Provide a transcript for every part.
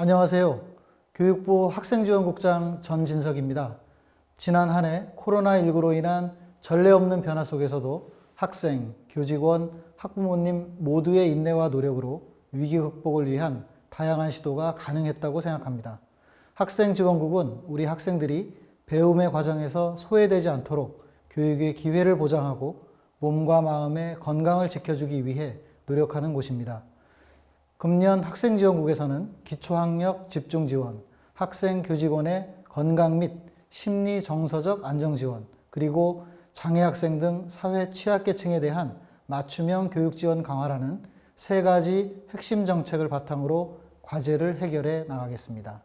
안녕하세요. 교육부 학생지원국장 전진석입니다. 지난 한 해 코로나19로 인한 전례 없는 변화 속에서도 학생, 교직원, 학부모님 모두의 인내와 노력으로 위기 극복을 위한 다양한 시도가 가능했다고 생각합니다. 학생지원국은 우리 학생들이 배움의 과정에서 소외되지 않도록 교육의 기회를 보장하고 몸과 마음의 건강을 지켜주기 위해 노력하는 곳입니다. 금년 학생지원국에서는 기초학력 집중지원, 학생 교직원의 건강 및 심리 정서적 안정 지원, 그리고 장애 학생 등 사회 취약계층에 대한 맞춤형 교육 지원 강화라는 세 가지 핵심 정책을 바탕으로 과제를 해결해 나가겠습니다.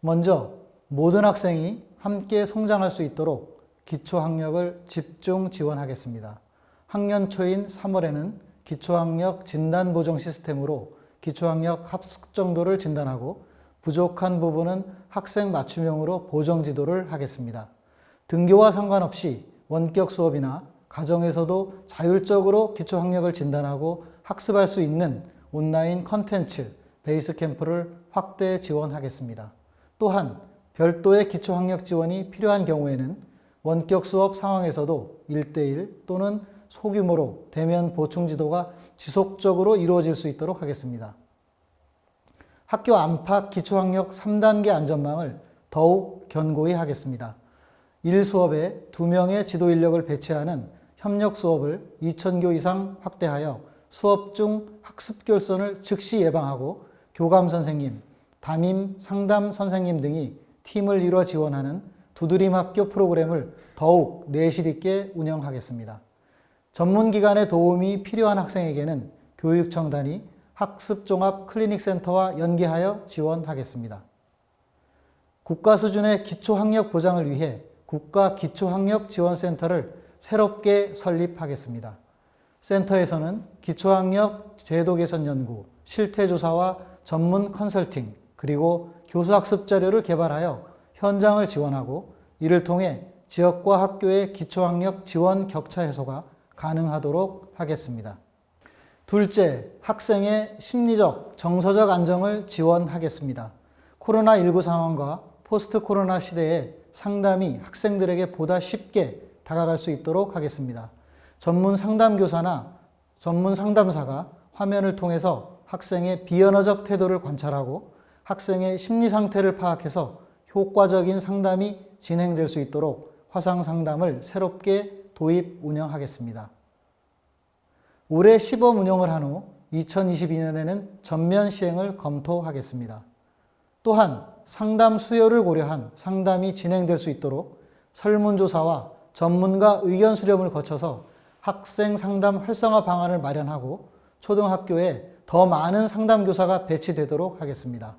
먼저 모든 학생이 함께 성장할 수 있도록 기초학력을 집중 지원하겠습니다. 학년 초인 3월에는 기초학력 진단 보정 시스템으로 기초학력 합숙 정도를 진단하고 부족한 부분은 학생 맞춤형으로 보정 지도를 하겠습니다. 등교와 상관없이 원격 수업이나 가정에서도 자율적으로 기초학력을 진단하고 학습할 수 있는 온라인 컨텐츠 베이스 캠프를 확대 지원하겠습니다. 또한 별도의 기초학력 지원이 필요한 경우에는 원격 수업 상황에서도 1대1 또는 소규모로 대면 보충 지도가 지속적으로 이루어질 수 있도록 하겠습니다. 학교 안팎 기초학력 3단계 안전망을 더욱 견고히 하겠습니다. 1수업에 2명의 지도 인력을 배치하는 협력 수업을 2,000교 이상 확대하여 수업 중 학습 결손을 즉시 예방하고 교감 선생님, 담임 상담 선생님 등이 팀을 이뤄 지원하는 두드림 학교 프로그램을 더욱 내실 있게 운영하겠습니다. 전문기관의 도움이 필요한 학생에게는 교육청단이 학습종합 클리닉센터와 연계하여 지원하겠습니다. 국가 수준의 기초학력 보장을 위해 국가 기초학력 지원센터를 새롭게 설립하겠습니다. 센터에서는 기초학력 제도 개선 연구, 실태조사와 전문 컨설팅, 그리고 교수학습 자료를 개발하여 현장을 지원하고 이를 통해 지역과 학교의 기초학력 지원 격차 해소가 가능하도록 하겠습니다. 둘째, 학생의 심리적, 정서적 안정을 지원하겠습니다. 코로나19 상황과 포스트 코로나 시대에 상담이 학생들에게 보다 쉽게 다가갈 수 있도록 하겠습니다. 전문 상담교사나 전문 상담사가 화면을 통해서 학생의 비언어적 태도를 관찰하고 학생의 심리 상태를 파악해서 효과적인 상담이 진행될 수 있도록 화상 상담을 새롭게 도입 운영하겠습니다. 올해 시범 운영을 한 후 2022년에는 전면 시행을 검토하겠습니다. 또한 상담 수요를 고려한 상담이 진행될 수 있도록 설문조사와 전문가 의견 수렴을 거쳐서 학생 상담 활성화 방안을 마련하고 초등학교에 더 많은 상담교사가 배치되도록 하겠습니다.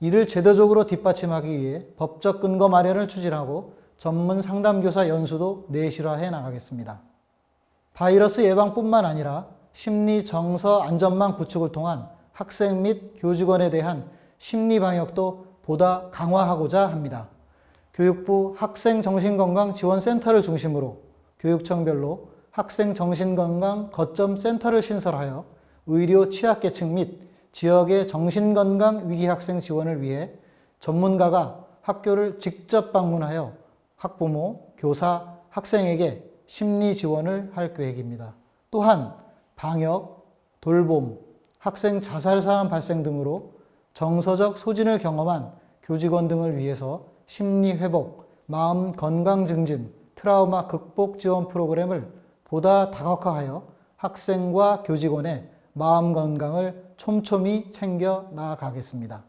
이를 제도적으로 뒷받침하기 위해 법적 근거 마련을 추진하고 전문 상담교사 연수도 내실화해 나가겠습니다. 바이러스 예방뿐만 아니라 심리 정서 안전망 구축을 통한 학생 및 교직원에 대한 심리 방역도 보다 강화하고자 합니다. 교육부 학생정신건강지원센터를 중심으로 교육청별로 학생정신건강 거점 센터를 신설하여 의료 취약계층 및 지역의 정신건강 위기 학생 지원을 위해 전문가가 학교를 직접 방문하여 학부모, 교사, 학생에게 심리 지원을 할 계획입니다. 또한 방역, 돌봄, 학생 자살 사안 발생 등으로 정서적 소진을 경험한 교직원 등을 위해서 심리 회복, 마음 건강 증진, 트라우마 극복 지원 프로그램을 보다 다각화하여 학생과 교직원의 마음 건강을 촘촘히 챙겨 나아가겠습니다.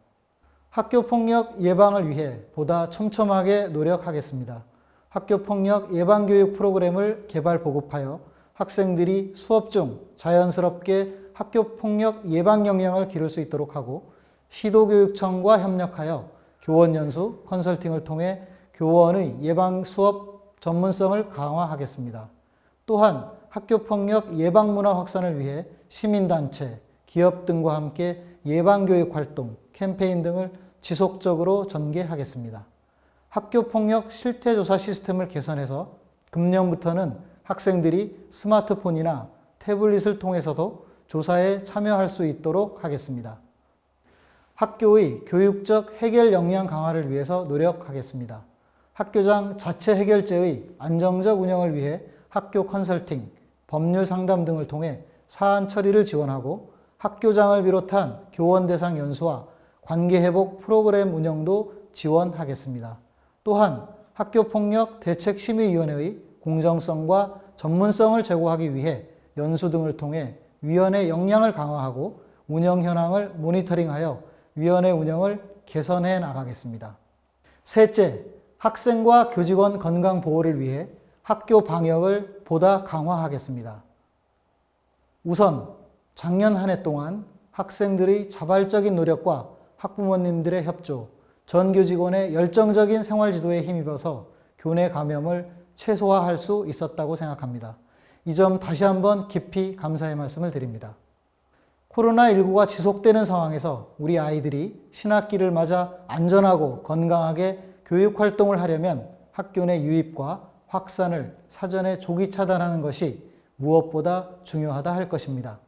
학교 폭력 예방을 위해 보다 촘촘하게 노력하겠습니다. 학교 폭력 예방 교육 프로그램을 개발 보급하여 학생들이 수업 중 자연스럽게 학교 폭력 예방 역량을 기를 수 있도록 하고 시도교육청과 협력하여 교원 연수, 컨설팅을 통해 교원의 예방 수업 전문성을 강화하겠습니다. 또한 학교 폭력 예방 문화 확산을 위해 시민단체, 기업 등과 함께 예방 교육 활동, 캠페인 등을 지속적으로 전개하겠습니다. 학교 폭력 실태조사 시스템을 개선해서 금년부터는 학생들이 스마트폰이나 태블릿을 통해서도 조사에 참여할 수 있도록 하겠습니다. 학교의 교육적 해결 역량 강화를 위해서 노력하겠습니다. 학교장 자체 해결제의 안정적 운영을 위해 학교 컨설팅, 법률 상담 등을 통해 사안 처리를 지원하고 학교장을 비롯한 교원 대상 연수와 관계 회복 프로그램 운영도 지원하겠습니다. 또한 학교 폭력 대책 심의위원회의 공정성과 전문성을 제고하기 위해 연수 등을 통해 위원회 역량을 강화하고 운영 현황을 모니터링하여 위원회 운영을 개선해 나가겠습니다. 셋째, 학생과 교직원 건강 보호를 위해 학교 방역을 보다 강화하겠습니다. 우선 작년 한 해 동안 학생들의 자발적인 노력과 학부모님들의 협조, 전 교 직원의 열정적인 생활 지도에 힘입어서 교내 감염을 최소화할 수 있었다고 생각합니다. 이 점 다시 한번 깊이 감사의 말씀을 드립니다. 코로나19가 지속되는 상황에서 우리 아이들이 신학기를 맞아 안전하고 건강하게 교육 활동을 하려면 학교 내 유입과 확산을 사전에 조기 차단하는 것이 무엇보다 중요하다 할 것입니다.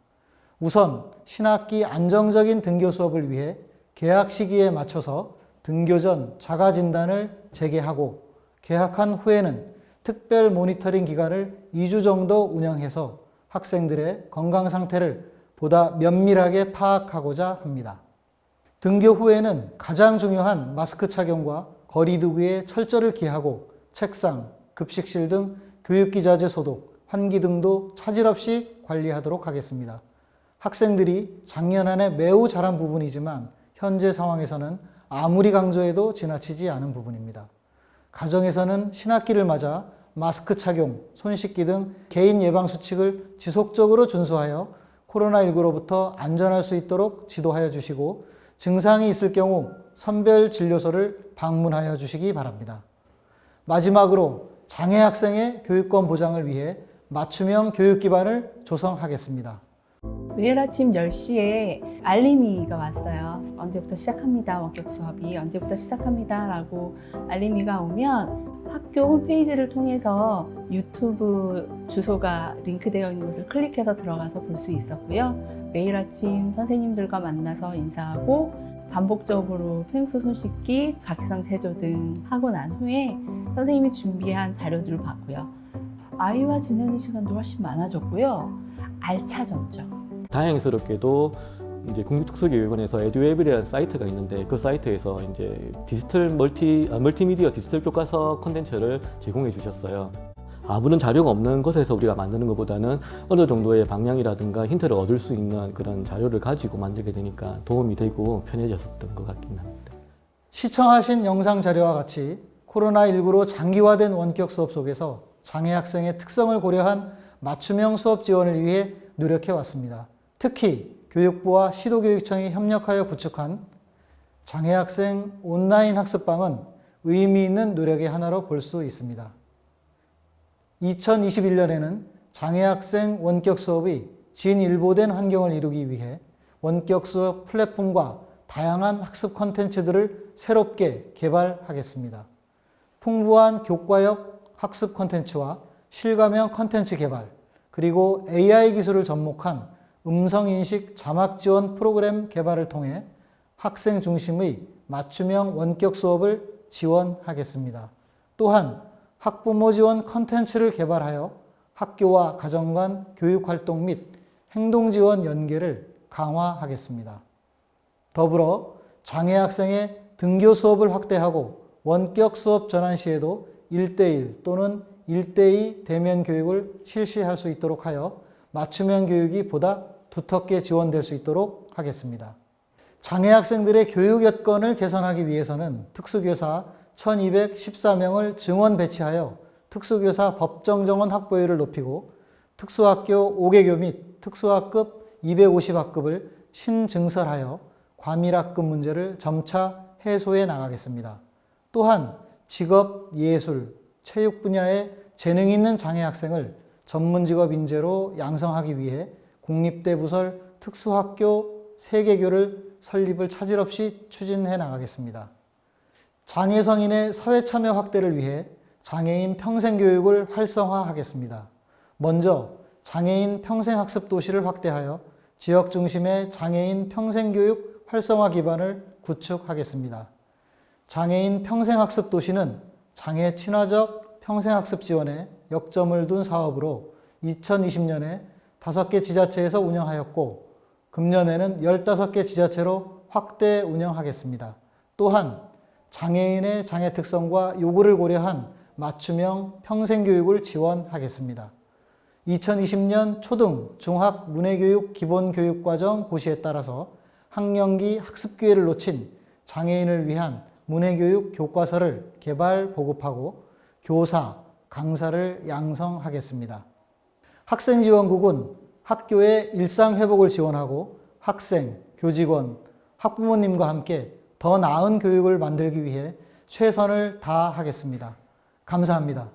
우선 신학기 안정적인 등교 수업을 위해 개학 시기에 맞춰서 등교 전 자가 진단을 재개하고 개학한 후에는 특별 모니터링 기간을 2주 정도 운영해서 학생들의 건강 상태를 보다 면밀하게 파악하고자 합니다. 등교 후에는 가장 중요한 마스크 착용과 거리두기에 철저를 기하고 책상, 급식실 등 교육기자재 소독, 환기 등도 차질 없이 관리하도록 하겠습니다. 학생들이 작년 한해 매우 잘한 부분이지만 현재 상황에서는 아무리 강조해도 지나치지 않은 부분입니다. 가정에서는 신학기를 맞아 마스크 착용, 손 씻기 등 개인 예방 수칙을 지속적으로 준수하여 코로나19로부터 안전할 수 있도록 지도하여 주시고 증상이 있을 경우 선별 진료소를 방문하여 주시기 바랍니다. 마지막으로 장애 학생의 교육권 보장을 위해 맞춤형 교육 기반을 조성하겠습니다. 매일 아침 10시에 알림이가 왔어요. 언제부터 시작합니다. 원격 수업이 언제부터 시작합니다. 라고 알림이가 오면 학교 홈페이지를 통해서 유튜브 주소가 링크되어 있는 곳을 클릭해서 들어가서 볼 수 있었고요. 매일 아침 선생님들과 만나서 인사하고 반복적으로 펭수 손 씻기, 각시성 체조 등 하고 난 후에 선생님이 준비한 자료들을 봤고요. 아이와 지내는 시간도 훨씬 많아졌고요. 알차졌죠. 다행스럽게도 이제 국립특수교육원에서 에듀앱이라는 사이트가 있는데 그 사이트에서 이제 디지털 멀티 아, 멀티미디어 디지털 교과서 콘텐츠를 제공해 주셨어요. 아무런 자료가 없는 곳에서 우리가 만드는 것보다는 어느 정도의 방향이라든가 힌트를 얻을 수 있는 그런 자료를 가지고 만들게 되니까 도움이 되고 편해졌던 것 같긴 합니다. 시청하신 영상 자료와 같이 코로나19로 장기화된 원격 수업 속에서 장애 학생의 특성을 고려한 맞춤형 수업 지원을 위해 노력해 왔습니다. 특히 교육부와 시도교육청이 협력하여 구축한 장애 학생 온라인 학습방은 의미 있는 노력의 하나로 볼 수 있습니다. 2021년에는 장애 학생 원격 수업이 진일보된 환경을 이루기 위해 원격 수업 플랫폼과 다양한 학습 콘텐츠들을 새롭게 개발하겠습니다. 풍부한 교과역 학습 콘텐츠와 실감형 콘텐츠 개발, 그리고 AI 기술을 접목한 음성인식 자막 지원 프로그램 개발을 통해 학생 중심의 맞춤형 원격 수업을 지원하겠습니다. 또한 학부모 지원 컨텐츠를 개발하여 학교와 가정 간 교육 활동 및 행동 지원 연계를 강화하겠습니다. 더불어 장애 학생의 등교 수업을 확대하고 원격 수업 전환 시에도 1대1 또는 1대2 대면 교육을 실시할 수 있도록 하여 맞춤형 교육이 보다 두텁게 지원될 수 있도록 하겠습니다. 장애 학생들의 교육 여건을 개선하기 위해서는 특수교사 1214명을 증원 배치하여 특수교사 법정 정원 확보율을 높이고 특수학교 5개교 및 특수학급 250학급을 신증설하여 과밀학급 문제를 점차 해소해 나가겠습니다. 또한 직업, 예술, 체육 분야에 재능 있는 장애 학생을 전문 직업 인재로 양성하기 위해 국립대 부설 특수학교 3개교를 설립을 차질 없이 추진해 나가겠습니다. 장애 성인의 사회 참여 확대를 위해 장애인 평생 교육을 활성화하겠습니다. 먼저 장애인 평생 학습 도시를 확대하여 지역 중심의 장애인 평생 교육 활성화 기반을 구축하겠습니다. 장애인 평생 학습 도시는 장애 친화적 평생 학습 지원에 역점을 둔 사업으로 2020년에 5개 지자체에서 운영하였고 금년에는 15개 지자체로 확대 운영하겠습니다. 또한 장애인의 장애 특성과 요구를 고려한 맞춤형 평생교육을 지원하겠습니다. 2020년 초등, 중학 문해교육 기본교육과정 고시에 따라서 학령기 학습 기회를 놓친 장애인을 위한 문해교육 교과서를 개발 보급하고 교사, 강사를 양성하겠습니다. 학생지원국은 학교의 일상회복을 지원하고 학생, 교직원, 학부모님과 함께 더 나은 교육을 만들기 위해 최선을 다하겠습니다. 감사합니다.